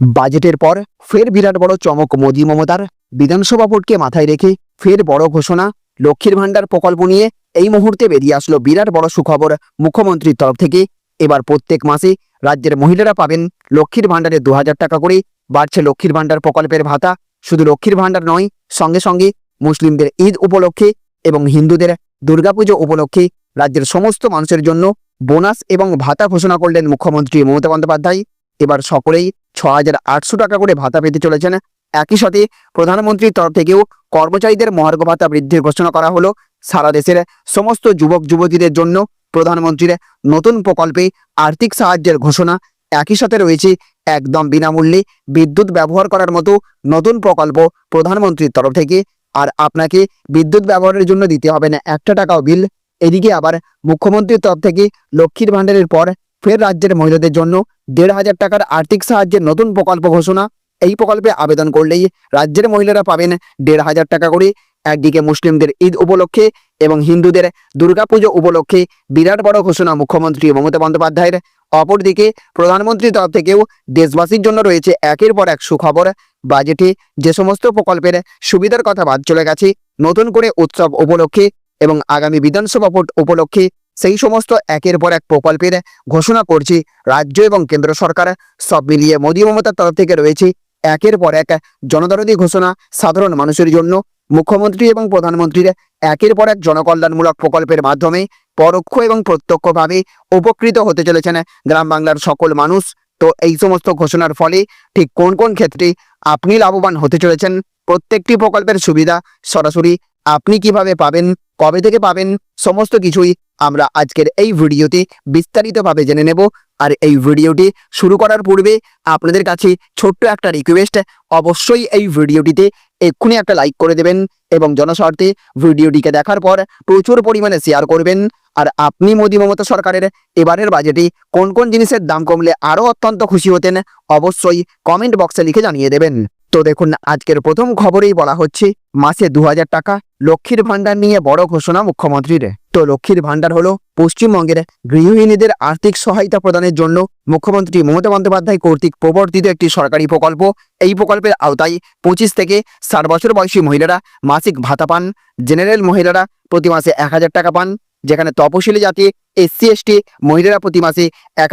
বাজেটের পর ফের বিরাট বড় চমক মোদী মমতার। বিধানসভা ভোটকে মাথায় রেখে ফের বড় ঘোষণা। লক্ষ্মীর ভাণ্ডার প্রকল্প নিয়ে এই মুহূর্তে বেরিয়ে আসলো বিরাট বড় সুখবর মুখ্যমন্ত্রীর তরফ থেকে। এবার প্রত্যেক মাসে রাজ্যের মহিলারা পাবেন লক্ষ্মীর ভাণ্ডারে দু হাজার টাকা করে। বাড়ছে লক্ষ্মীর ভাণ্ডার প্রকল্পের ভাতা। শুধু লক্ষ্মীর ভাণ্ডার নয়, সঙ্গে সঙ্গে মুসলিমদের ঈদ উপলক্ষে এবং হিন্দুদের দুর্গাপুজো উপলক্ষে রাজ্যের সমস্ত মানুষের জন্য বোনাস এবং ভাতা ঘোষণা করলেন মুখ্যমন্ত্রী মমতা বন্দ্যোপাধ্যায়। এবার সকলেই ছ টাকা করে ভাতা পেতে চলেছেন। একই সাথে প্রধানমন্ত্রীর তরফ থেকেও কর্মচারীদের মহার্ঘ ভাতা বৃদ্ধির ঘোষণা করা হলো। সারা দেশের সমস্ত যুবক যুবতীদের জন্য প্রধানমন্ত্রীর নতুন প্রকল্পে আর্থিক সাহায্যের ঘোষণা। একই সাথে রয়েছে একদম বিনামূল্যে বিদ্যুৎ ব্যবহার করার মতো নতুন প্রকল্প প্রধানমন্ত্রীর তরফ থেকে। আর আপনাকে বিদ্যুৎ ব্যবহারের জন্য দিতে হবে না, একটা টাকাও বিল। এদিকে আবার মুখ্যমন্ত্রীর তরফ থেকে লক্ষ্মীর ভাণ্ডারের পর ফের রাজ্যের মহিলাদের জন্য দেড় হাজার টাকার আর্থিক সাহায্যের নতুন প্রকল্প ঘোষণা। এই প্রকল্পে আবেদন করলেই রাজ্যের মহিলারা পাবেন দেড় হাজার টাকা করে। একদিকে মুসলিমদের ঈদ উপলক্ষে এবং হিন্দুদের দুর্গাপুজো উপলক্ষে বিরাট বড় ঘোষণা মুখ্যমন্ত্রী মমতা বন্দ্যোপাধ্যায়ের। অপরদিকে প্রধানমন্ত্রীর তরফ থেকেও দেশবাসীর জন্য রয়েছে একের পর এক সুখবর। বাজেটে যে সমস্ত প্রকল্পের সুবিধার কথা বাদ চলে গেছে, নতুন করে উৎসব উপলক্ষে এবং আগামী বিধানসভা ভোট উপলক্ষে সেই সমস্ত একের পর এক প্রকল্পের ঘোষণা করছি রাজ্য এবং কেন্দ্র সরকার। সব মিলিয়ে মোদী মমতার তরফ থেকে রয়েছে একের পর এক জনদরদি ঘোষণা সাধারণ মানুষের জন্য। মুখ্যমন্ত্রী এবং প্রধানমন্ত্রীর একের পর এক জনকল্যাণমূলক প্রকল্পের মাধ্যমে পরোক্ষ এবং প্রত্যক্ষভাবে উপকৃত হতে চলেছেন গ্রাম বাংলার সকল মানুষ। তো এই সমস্ত ঘোষণার ফলে ঠিক কোন কোন ক্ষেত্রে আপনি লাভবান হতে চলেছেন? প্রত্যেকটি প্রকল্পের সুবিধা সরাসরি আপনি কীভাবে পাবেন, কবে থেকে পাবেন, সমস্ত কিছুই আমরা আজকের এই ভিডিওতে বিস্তারিতভাবে জেনে নেব। আর এই ভিডিওটি শুরু করার পূর্বে আপনাদের কাছে ছোট্ট একটা রিকোয়েস্ট অবশ্যই এই ভিডিওটিতে এক্ষুনি একটা লাইক করে দেবেন এবং জনস্বার্থে ভিডিওটিকে দেখার পর প্রচুর পরিমাণে শেয়ার করবেন। আর আপনি মোদী মমতা সরকারের এবারের বাজেটে কোন কোন জিনিসের দাম কমলে আরও অত্যন্ত খুশি হতেন, অবশ্যই কমেন্ট বক্সে লিখে জানিয়ে দেবেন। তো দেখুন, আজকের প্রথম খবরেই বলা হচ্ছে মাসে দু হাজার টাকা লক্ষ্মীর ভাণ্ডার নিয়ে বড় ঘোষণা মুখ্যমন্ত্রীর। তো লক্ষ্মীর ভাণ্ডার হলো পশ্চিমবঙ্গের গৃহহীনীদের আর্থিক সহায়তা প্রদানের জন্য মুখ্যমন্ত্রী মমতা বন্দ্যোপাধ্যায় কর্তৃক প্রবর্তিত একটি সরকারি প্রকল্প। এই প্রকল্পের আওতায় পঁচিশ থেকে ষাট বছর বয়সী মহিলারা মাসিক ভাতা পান, জেনারেল মহিলারা প্রতি মাসে এক হাজার টাকা পান, যেখানে তপশিলি জাতি, এসসি, এসটি মহিলারা প্রতি মাসে এক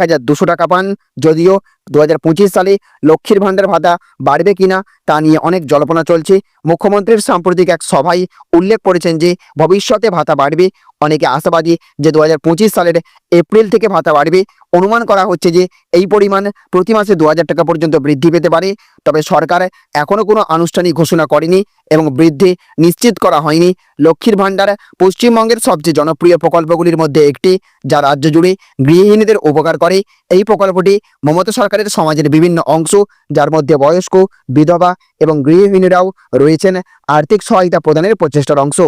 টাকা পান। যদিও দু হাজার পঁচিশ সালে লক্ষ্মীর ভাণ্ডার ভাতা বাড়বে কিনা তা নিয়ে অনেক জল্পনা চলছে। মুখ্যমন্ত্রীর সাম্প্রতিক এক সভায় উল্লেখ করেছেন যে, ভবিষ্যতে ভাতা বাড়বে। অনেকে আশাবাদী যে, দু হাজার পঁচিশ সালের এপ্রিল থেকে ভাতা বাড়বে। অনুমান করা হচ্ছে যে, এই পরিমাণ প্রতি মাসে দু হাজার টাকা পর্যন্ত বৃদ্ধি পেতে পারে। তবে সরকার এখনও কোনো আনুষ্ঠানিক ঘোষণা করেনি এবং বৃদ্ধি নিশ্চিত করা হয়নি। লক্ষ্মীর ভাণ্ডার পশ্চিমবঙ্গের সবচেয়ে জনপ্রিয় প্রকল্পগুলির মধ্যে একটি, যা রাজ্য জুড়ে গৃহহীনদের উপকার করে। এই প্রকল্পটি মমতা সরকারের সমাজের বিভিন্ন অংশ, যার মধ্যে বয়স্ক, বিধবা এবং গৃহহীনরাও রয়েছেন আর্থিক সহায়তা প্রদানের প্রচেষ্টার অংশ।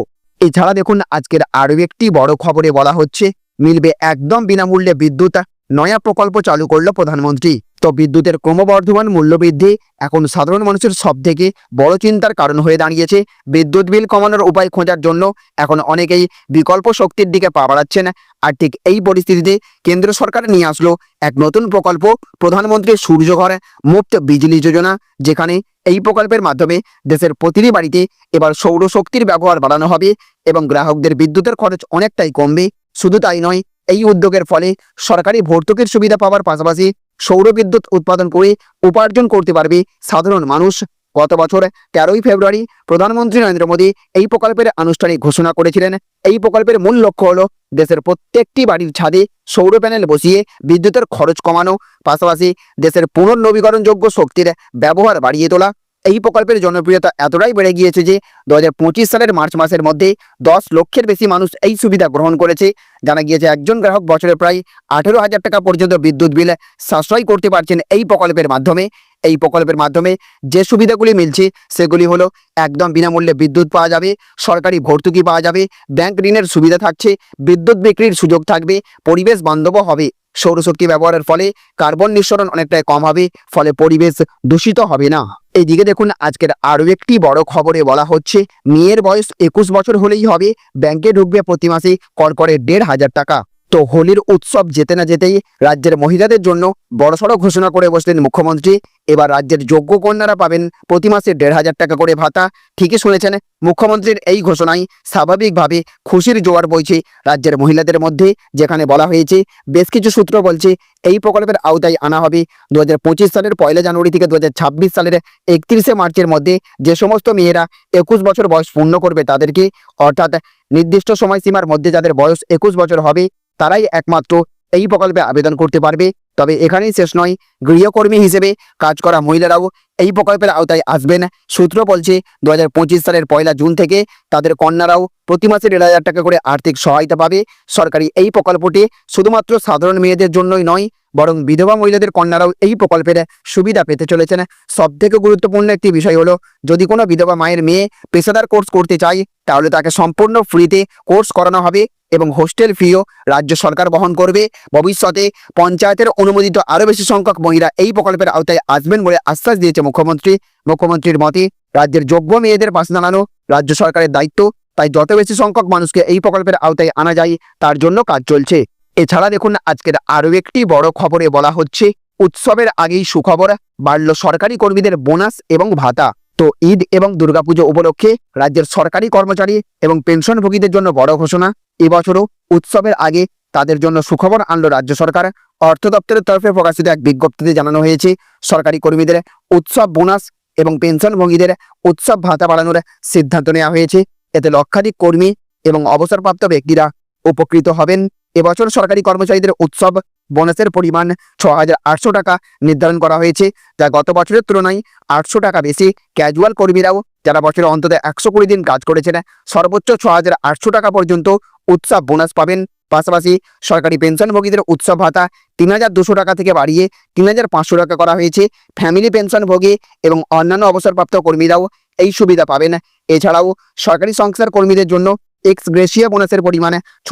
এছাড়া দেখুন, আজকের আরও একটি বড় খবরে বলা হচ্ছে, মিলবে একদম বিনামূল্যে বিদ্যুৎ নয়া প্রকল্প চালু করল প্রধানমন্ত্রী। তো বিদ্যুতের ক্রমবর্ধমান মূল্যবৃদ্ধি এখন সাধারণ মানুষের সব থেকে বড় চিন্তার কারণ হয়ে দাঁড়িয়েছে। বিদ্যুৎ বিল কমানোর উপায় খোঁজার জন্য এখন অনেকেই বিকল্প শক্তির দিকে পা বাড়াচ্ছেন। আর ঠিক এই পরিস্থিতিতে কেন্দ্র সরকার নিয়ে আসলো এক নতুন প্রকল্প, প্রধানমন্ত্রী সূর্যঘর মুক্ত বিজলি যোজনা, যেখানে এই প্রকল্পের মাধ্যমে দেশের প্রতিটি বাড়িতে এবার সৌরশক্তির ব্যবহার বাড়ানো হবে এবং গ্রাহকদের বিদ্যুতের খরচ অনেকটাই কমবে। শুধু তাই নয় এই উদ্যোগের ফলে সরকারি ভর্তুকির সুবিধা পাওয়ার পাশাপাশি সৌর বিদ্যুৎ উৎপাদন করে উপার্জন করতে পারবে সাধারণ মানুষ। গত বছর তেরোই ফেব্রুয়ারি প্রধানমন্ত্রী নরেন্দ্র মোদী এই প্রকল্পের আনুষ্ঠানিক ঘোষণা করেছিলেন। এই প্রকল্পের মূল লক্ষ্য হল দেশের প্রত্যেকটি বাড়ির ছাদে সৌর প্যানেল বসিয়ে বিদ্যুতের খরচ কমানো, পাশাপাশি দেশের পুনর্নবীকরণযোগ্য শক্তির ব্যবহার বাড়িয়ে তোলা। এই প্রকল্পের জনপ্রিয়তা এতটাই বেড়ে গিয়েছে যে দু হাজার পঁচিশ সালের মার্চ মাসের মধ্যে দশ লক্ষের বেশি মানুষ এই সুবিধা গ্রহণ করেছে। জানা গিয়েছে একজন গ্রাহক বছরে প্রায় আঠেরো হাজার টাকা পর্যন্ত বিদ্যুৎ বিল সাশ্রয় করতে পারছেন এই প্রকল্পের মাধ্যমে। এই প্রকল্পের মাধ্যমে যে সুবিধাগুলি মিলছে সেগুলি হলো একদম বিনামূল্যে বিদ্যুৎ পাওয়া যাবে, সরকারি ভর্তুকি পাওয়া যাবে, ব্যাংক ঋণের সুবিধা থাকছে, বিদ্যুৎ বিক্রির সুযোগ থাকবে, পরিবেশ বান্ধবও হবে। সৌরশক্তি ব্যবহারের ফলে কার্বন নিঃসরণ অনেকটাই কম হবে, ফলে পরিবেশ দূষিত হবে না। এইদিকে দেখুন, আজকের আরও একটি বড় খবরে বলা হচ্ছে, মেয়ের বয়স একুশ বছর হলেই হবে, ব্যাংকে ঢুকবে প্রতি মাসে কর করে দেড় হাজার টাকা। তো হোলির উৎসব যেতে না যেতেই রাজ্যের মহিলাদের জন্য বড়সড় ঘোষণা করে বসলেন মুখ্যমন্ত্রী। এবার রাজ্যের যোগ্য কন্যারা পাবেন প্রতি মাসে দেড় হাজার টাকা করে ভাতা। ঠিকই শুনেছেন মুখ্যমন্ত্রীর এই ঘোষণায় স্বাভাবিকভাবে খুশির জোয়ার বইছে রাজ্যের মহিলাদের মধ্যে, যেখানে বলা হয়েছে, বেশ কিছু সূত্র বলছে এই প্রকল্পের আওতায় আনা হবে। দু হাজার পঁচিশ সালের পয়লা জানুয়ারি থেকে দু হাজার ছাব্বিশ সালের একত্রিশে মার্চের মধ্যে যে সমস্ত মেয়েরা একুশ বছর বয়স পূর্ণ করবে তাদেরকে, অর্থাৎ নির্দিষ্ট সময়সীমার মধ্যে যাদের বয়স একুশ বছর হবে তারাই একমাত্র এই প্রকল্পে আবেদন করতে পারবে। তবে এখানেই শেষ নয়, গৃহকর্মী হিসেবে কাজ করা মহিলারাও এই প্রকল্পের আওতায় আসবেন। সূত্র বলছে দু হাজার পঁচিশ সালের পয়লা জুন থেকে তাদের কন্যারাও প্রতি মাসে দেড় হাজার টাকা করে আর্থিক সহায়তা পাবে। সরকারি এই প্রকল্পটি শুধুমাত্র সাধারণ মেয়েদের জন্যই নয় বরং বিধবা মহিলাদের কন্যারাও এই প্রকল্পের সুবিধা পেতে চলেছেন। সব থেকে গুরুত্বপূর্ণ একটি বিষয় হলো, যদি কোনো বিধবা মায়ের মেয়ে পেশাদার কোর্স করতে চায়, তাহলে তাকে সম্পূর্ণ ফ্রিতে কোর্স করানো হবে এবং হোস্টেল ফিও রাজ্য সরকার বহন করবে। ভবিষ্যতে পঞ্চায়েতের অনুমোদিত আরও বেশি সংখ্যক মহিলা এই প্রকল্পের আওতায় আসবেন বলে আশ্বাস দিয়েছে মুখ্যমন্ত্রী। মুখ্যমন্ত্রীর মতে, রাজ্যের যোগ্য মেয়েদের পাশে দাঁড়ানো রাজ্য সরকারের দায়িত্ব, তাই যত বেশি সংখ্যক মানুষকে এই প্রকল্পের আওতায় আনা যায়, তার জন্য কাজ চলছে। এছাড়া দেখুন, আজকের আরও একটি বড় খবরে বলা হচ্ছে, উৎসবের আগেই সুখবর বাড়ল সরকারি কর্মীদের বোনাস এবং ভাতা। তো ঈদ এবং দুর্গাপুজো উপলক্ষে রাজ্যের সরকারি কর্মচারী এবং পেনশনভোগীদের জন্য বড় ঘোষণা। এবছরও উৎসবের আগে তাদের জন্য সুখবর আনলো রাজ্য সরকার। অর্থ দপ্তরের তরফে প্রকাশিত এক বিজ্ঞপ্তিতে জানানো হয়েছে, সরকারি কর্মীদের উৎসব বোনাস এবং পেনশনভোগীদের উৎসব ভাতা বাড়ানোর সিদ্ধান্ত নেওয়া হয়েছে। এতে লক্ষাধিক কর্মী এবং অবসরপ্রাপ্ত ব্যক্তিরা উপকৃত হবেন। এবছর সরকারি কর্মচারীদের উৎসব বোনাসের পরিমাণ ছ টাকা নির্ধারণ করা হয়েছে, যা গত বছরের তুলনায় আটশো টাকা বেশি। ক্যাজুয়াল কর্মীরাও যারা বছরে অন্তত একশো কুড়ি দিন কাজ করেছেন, সর্বোচ্চ ছ হাজার টাকা পর্যন্ত উৎসব বোনাস পাবেন। পাশাপাশি সরকারি পেনশনভোগীদের উৎসব ভাতা তিন হাজার দুশো টাকা থেকে বাড়িয়ে তিন হাজার পাঁচশো টাকা করা হয়েছে। ফ্যামিলি পেনশনভোগী এবং অন্যান্য অবসরপ্রাপ্ত কর্মীরাও এই সুবিধা পাবেন। এছাড়াও সরকারি সংস্থার কর্মীদের জন্য এক্স গ্রেসিয়া বোনাসের পরিমাণে ছ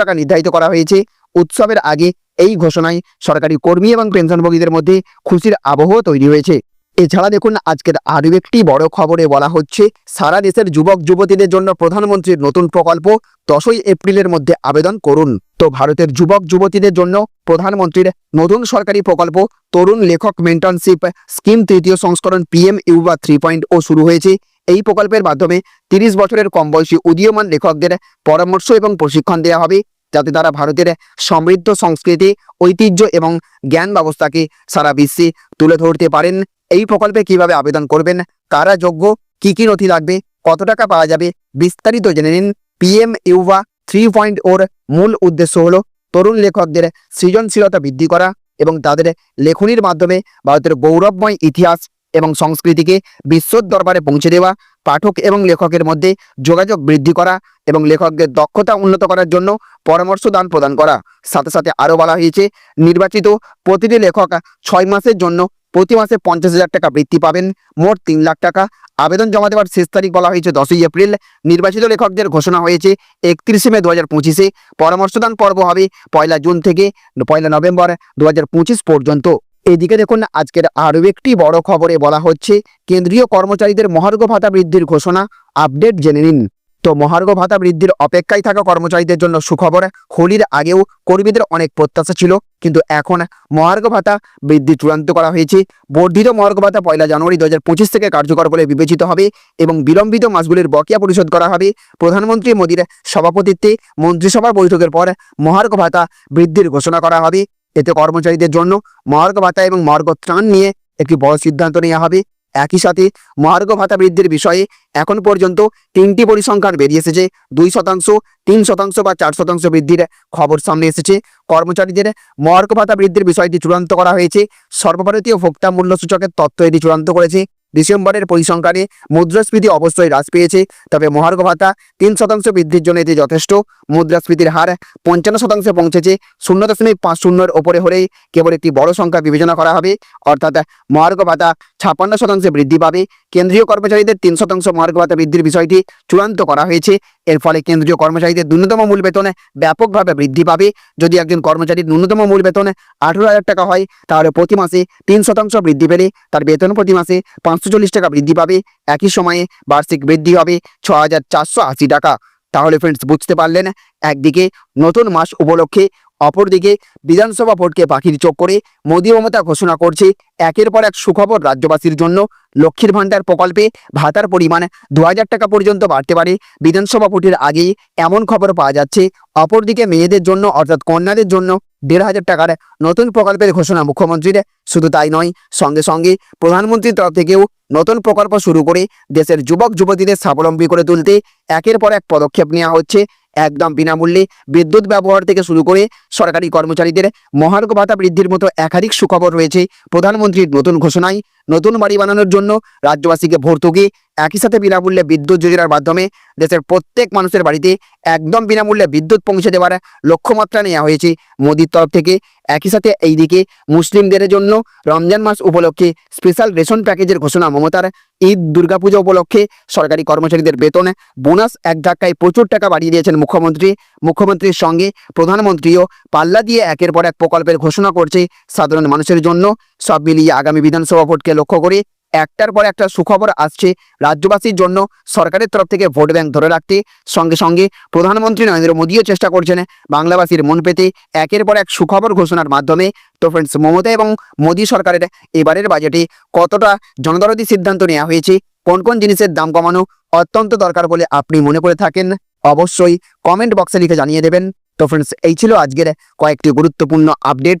টাকা নির্ধারিত করা হয়েছে। উৎসবের আগে এই ঘোষণায় সরকারি কর্মী এবং পেনশনভোগীদের মধ্যে খুশির আবহ তৈরি হয়েছে। এছাড়া দেখুন, আজকের আরও একটি বড় খবরে বলা হচ্ছে, সারা দেশের যুবক যুবতীদের জন্য প্রধানমন্ত্রীর নতুন প্রকল্প দশই এপ্রিলের মধ্যে আবেদন করুন। তো ভারতের যুবক যুবতীদের জন্য প্রধানমন্ত্রীর নতুন সরকারি প্রকল্প তরুণ লেখক মেন্টনশিপ স্কিম তৃতীয় সংস্করণ PM Yuva three point O শুরু হয়েছে। এই প্রকল্পের মাধ্যমে তিরিশ বছরের কম বয়সী উদীয়মান লেখকদের পরামর্শ এবং প্রশিক্ষণ দেওয়া হবে, যাতে তারা ভারতের সমৃদ্ধ সংস্কৃতি, ঐতিহ্য এবং জ্ঞান ব্যবস্থাকে সারা বিশ্বে তুলে ধরতে পারেন। এই প্রকল্পে কীভাবে আবেদন করবেন, কারা যোগ্য, কি কি নথি লাগবে, কত টাকা পাওয়া যাবে, বিস্তারিত জেনে নিন। পিএম ইউভা থ্রি পয়েন্ট ওর মূল উদ্দেশ্য হলো তরুণ লেখকদের সৃজনশীলতা বৃদ্ধি করা এবং তাদের লেখনীর মাধ্যমে ভারতের গৌরবময় ইতিহাস এবং সংস্কৃতিকে বিশ্বর দরবারে পৌঁছে দেওয়া, পাঠক এবং লেখকের মধ্যে যোগাযোগ বৃদ্ধি করা এবং লেখকদের দক্ষতা উন্নত করার জন্য পরামর্শ দান প্রদান করা। সাথে সাথে আরও বলা হয়েছে, নির্বাচিত প্রতিটি লেখক ছয় মাসের জন্য প্রতি মাসে পঞ্চাশ হাজার টাকা বৃত্তি পাবেন। মোট তিন লাখ টাকা আবেদন জমা দেওয়ার শেষ তারিখ বলা হয়েছে দশই এপ্রিল। নির্বাচিত লেখকদের ঘোষণা হয়েছে, একত্রিশে মে দু হাজার পঁচিশে। পরামর্শদান পর্ব হবে পয়লা জুন থেকে পয়লা নভেম্বর দু হাজার পঁচিশ পর্যন্ত। এদিকে দেখুন, আজকের আরও একটি বড় খবরে বলা হচ্ছে, কেন্দ্রীয় কর্মচারীদের মহার্ঘ ভাতা বৃদ্ধির ঘোষণা, আপডেট জেনে নিন। তো মহার্ঘ ভাতা বৃদ্ধির অপেক্ষায় থাকা কর্মচারীদের জন্য সুখবর, হোলির আগেও কর্মীদের অনেক প্রত্যাশা ছিল, কিন্তু এখন মহার্ঘ ভাতা বৃদ্ধি চূড়ান্ত করা হয়েছে। বর্ধিত মহার্ঘ ভাতা পয়লা জানুয়ারি দু পঁচিশ থেকে কার্যকর বলে বিবেচিত হবে এবং বিলম্বিত মাসগুলির বকেয়া পরিশোধ করা হবে। প্রধানমন্ত্রী মোদীর সভাপতিত্বে মন্ত্রিসভার বৈঠকের পর মহার্ঘ ভাতা বৃদ্ধির ঘোষণা করা হবে। এতে কর্মচারীদের জন্য মহার্ঘ ভাতা এবং মহার্ঘ ত্রাণ নিয়ে একটি বড় সিদ্ধান্ত নেওয়া হবে। একই সাথে মহার্ঘ ভাতা বৃদ্ধির বিষয়ে এখন পর্যন্ত তিনটি পরিসংখ্যান বেরিয়ে এসেছে। দুই শতাংশ, তিন শতাংশ বা চার শতাংশ বৃদ্ধির খবর সামনে এসেছে। কর্মচারীদের মহার্ঘ ভাতা বৃদ্ধির বিষয়টি চূড়ান্ত করা হয়েছে। সর্বভারতীয় ভোক্তা মূল্য সূচকের তথ্য এটি চূড়ান্ত করেছে। ডিসেম্বরের পরিসংখ্যানে মুদ্রাস্ফীতি অবশ্যই হ্রাস পেয়েছে, তবে মহার্ঘ ভাতা তিন শতাংশ বৃদ্ধির জন্য এটি যথেষ্ট। মুদ্রাস্ফীতির হার পঞ্চান্ন শতাংশে পৌঁছেছে শূন্য দশমিক পাঁচ শূন্যের ওপরে হলেই কেবল একটি বড় সংখ্যা বিবেচনা করা হবে। অর্থাৎ মহার্ঘ ভাতা ছাপান্ন শতাংশে বৃদ্ধি পাবে। কেন্দ্রীয় কর্মচারীদের তিন শতাংশ মহার্ঘ ভাতা বৃদ্ধির বিষয়টি চূড়ান্ত করা হয়েছে। এর ফলে কেন্দ্রীয় কর্মচারীদের ন্যূনতম মূল বেতনে ব্যাপকভাবে বৃদ্ধি পাবে। যদি একজন কর্মচারীর ন্যূনতম মূল বেতনে আঠেরো হাজার টাকা হয়, তাহলে প্রতি মাসে তিন শতাংশ বৃদ্ধি পেলে তার বেতন প্রতি মাসে পাঁচশো চল্লিশ টাকা বৃদ্ধি পাবে। একই সময়ে বার্ষিক বৃদ্ধি হবে ছ হাজার চারশো আশি টাকা। তাহলে ফ্রেন্ডস বুঝতে পারলেন? একদিকে নতুন মাস উপলক্ষে অপরদিকে বিধানসভা ভোটকে পাখির চোখ করে মোদী মমতা ঘোষণা করছে একের পর এক সুখবর রাজ্যবাসীর জন্য। লক্ষ্মীর ভাণ্ডার প্রকল্পে ভাতার পরিমাণ দু হাজার টাকা পর্যন্ত বাড়তে পারে। বিধানসভা ভোটের আগেই এমন খবর পাওয়া যাচ্ছে। অপরদিকে মেয়েদের জন্য অর্থাৎ কন্যাদের জন্য দেড় হাজার টাকার নতুন প্রকল্পের ঘোষণা মুখ্যমন্ত্রীর। শুধু তাই নয়, সঙ্গে সঙ্গে প্রধানমন্ত্রীর তরফ থেকেও নতুন প্রকল্প শুরু করে দেশের যুবক যুবতীদের স্বাবলম্বী করে তুলতে একের পর এক পদক্ষেপ নেওয়া হচ্ছে। একদম বিনামূল্যে বিদ্যুৎ ব্যবহার থেকে শুরু করে সরকারি কর্মচারীদের মহার্ঘ ভাতা বৃদ্ধির মতো একাধিক সুখবর রয়েছে। প্রধানমন্ত্রীর নতুন ঘোষণায় নতুন বাড়ি বানানোর জন্য রাজ্যবাসীকে ভর্তুকি। একই সাথে বিনামূল্যে বিদ্যুৎ যোজনার মাধ্যমে দেশের প্রত্যেক মানুষের বাড়িতে একদম বিনামূল্যে বিদ্যুৎ পৌঁছে দেওয়ার লক্ষ্যমাত্রা নেওয়া হয়েছে মোদির তরফ থেকে। একই সাথে এইদিকে মুসলিমদের জন্য রমজান মাস উপলক্ষে স্পেশাল রেশন প্যাকেজের ঘোষণা মমতার। ঈদ, দুর্গাপূজা উপলক্ষে সরকারি কর্মচারীদের বেতন বোনাস এক ধাক্কায় প্রচুর টাকা বাড়িয়ে দিয়েছেন মুখ্যমন্ত্রী। মুখ্যমন্ত্রীর সঙ্গে প্রধানমন্ত্রীও পাল্লা দিয়ে একের পর এক প্রকল্পের ঘোষণা করছে সাধারণ মানুষের জন্য। সব মিলিয়ে আগামী বিধানসভা ভোটকে লক্ষ্য করে, একটার পর একটা সুখবর আসছে রাজ্যবাসীর জন্য। সরকারের তরফ থেকে ভোট ব্যাংক ধরে রাখতে। সঙ্গে সঙ্গে প্রধানমন্ত্রী নরেন্দ্র মোদীও চেষ্টা করছেন বাংলাবাসীর মন পেতে। একের পর এক সুখবর ঘোষণার মাধ্যমে তো ফ্রেন্ডস মমতা এবং মোদী সরকারের এবারের বাজেটে কতটা জনদরদি সিদ্ধান্ত নেওয়া হয়েছে? কোন কোন জিনিসের দাম কমানো অত্যন্ত দরকার বলে আপনি মনে করে থাকেন? অবশ্যই কমেন্ট বক্সে লিখে জানিয়ে দেবেন। তো ফ্রেন্ডস এই ছিল আজকের কয়েকটি গুরুত্বপূর্ণ আপডেট